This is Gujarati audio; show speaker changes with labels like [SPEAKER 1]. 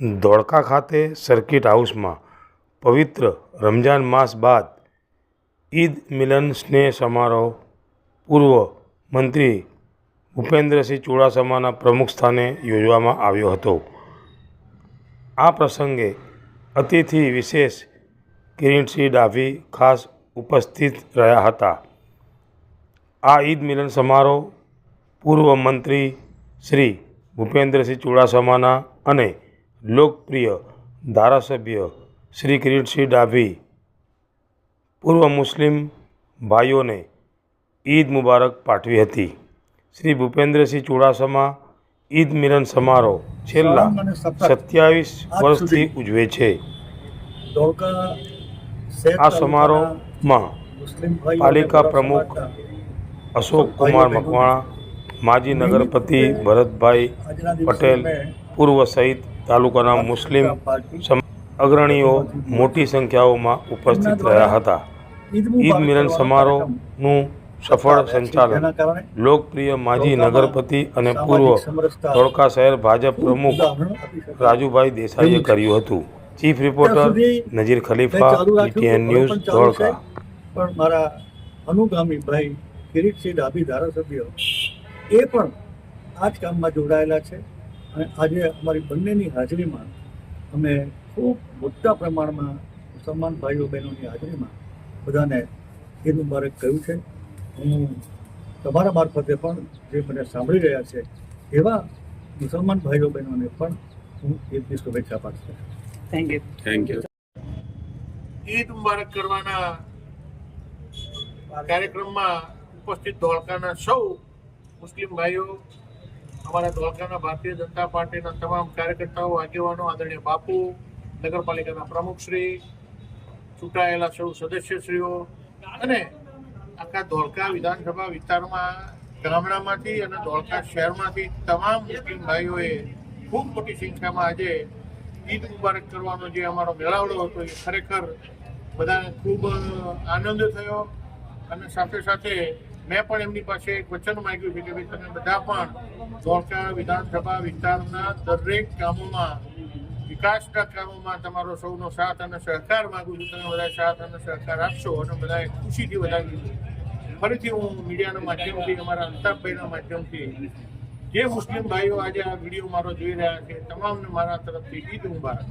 [SPEAKER 1] ધોળકા ખાતે સર્કિટ હાઉસમાં પવિત્ર રમજાન માસ બાદ ઈદ મિલન સ્નેહ સમારોહ પૂર્વ મંત્રી ભૂપેન્દ્રસિંહ ચુડાસમાના પ્રમુખ સ્થાને યોજવામાં આવ્યો હતો. આ પ્રસંગે અતિથિ વિશેષ કિરીટસિંહ ડાભી ખાસ ઉપસ્થિત રહ્યા હતા. આ ઈદ મિલન સમારોહ પૂર્વ મંત્રી શ્રી ભૂપેન્દ્રસિંહ ચુડાસમાના અને લોકપ્રિય ધારાસભ્ય શ્રી કિરીટસિંહ ડાભી. પૂર્વ મુસ્લિમ ભાઈઓને ઈદ મુબારક પાઠવી હતી. શ્રી ભૂપેન્દ્રસિંહ ચુડાસમા ઈદ મિલન સમારોહ છેલ્લા સત્યાવીસ વર્ષથી ઉજવે છે. આ સમારોહમાં પાલિકા પ્રમુખ અશોક કુમાર મકવાણા માજી નગરપતિ ભરતભાઈ પટેલ પૂર્વ સહિત તાલુકાના મુસ્લિમ અગ્રણીઓ મોટી સંખ્યાઓમાં ઉપસ્થિત રહ્યા હતા.
[SPEAKER 2] ઈદ
[SPEAKER 1] મિલન સમારોહનું સફળ સંચાલન. લોકપ્રિય માજી નગરપતિ અને પૂર્વ ધોળકા શહેર ભાજપ પ્રમુખ. રાજુભાઈ દેસાઈએ કર્યું હતું. ચીફ રિપોર્ટર નજીર ખલીફા
[SPEAKER 2] હવે
[SPEAKER 1] ન્યૂઝ. ધોળકા.
[SPEAKER 2] પણ મારા અનુગામી ભાઈ કિરીટસિંહ ડાભી ધારાસભ્ય એ પણ આ જ કામમાં જોડાયેલા છે. અને આજે અમારી બંનેની હાજરીમાં અમે ખૂબ મોટા પ્રમાણમાં મુસલમાન ભાઈઓ બહેનોની હાજરીમાં બધાને ઈદ મુબારક કહ્યું છે. હું તમારા મારફતે પણ જે મને સાંભળી રહ્યા છે એવા મુસલમાન ભાઈઓ બહેનોને પણ હું ઈદની શુભેચ્છા પાઠવું
[SPEAKER 3] thank you
[SPEAKER 4] thank you
[SPEAKER 5] Eid Mubarak કરવાના કાર્યક્રમમાં ઉપસ્થિત ધોળકાના સૌ મુસ્લિમ ભાઈઓ અમારા ધોળકાના ભારતીય જનતા પાર્ટીના તમામ કાર્યકર્તાઓ, આગેવાનો, આદરણીય બાપુ, નગરપાલિકાના પ્રમુખશ્રી ચૂંટાયેલા સૌ સદસ્યશ્રીઓ અને આખા ધોળકા વિધાનસભા વિસ્તારમાં, ગામડામાંથી અને ધોળકા શહેરમાંથી તમામ મુસ્લિમ ભાઈઓએ ખૂબ મોટી સંખ્યામાં આજે ઈદ મુબારક કરવાનો જે અમારો મેળાવડો હતો એ ખરેખર બધાને ખૂબ આનંદ થયો અને સાથે સાથે મેં પણ એમની પાસે એક વચન માંગ્યું છે કે ભાઈ તમે બધા પણ ધોળકા વિધાનસભા વિસ્તારના દરેક કામોમાં વિકાસના કામોમાં તમારો સૌનો સાથ અને સહકાર માગું છું. તમે બધા સાથ અને સહકાર આપશો અને બધાએ ખુશીથી બધા ફરીથી હું મીડિયાના માધ્યમથી, અમારા અલ્તાફભાઈના માધ્યમથી જે મુસ્લિમ ભાઈઓ આજે આ વીડિયો મારો જોઈ રહ્યા છે, તમામને મારા તરફથી ઈદ મુબારક.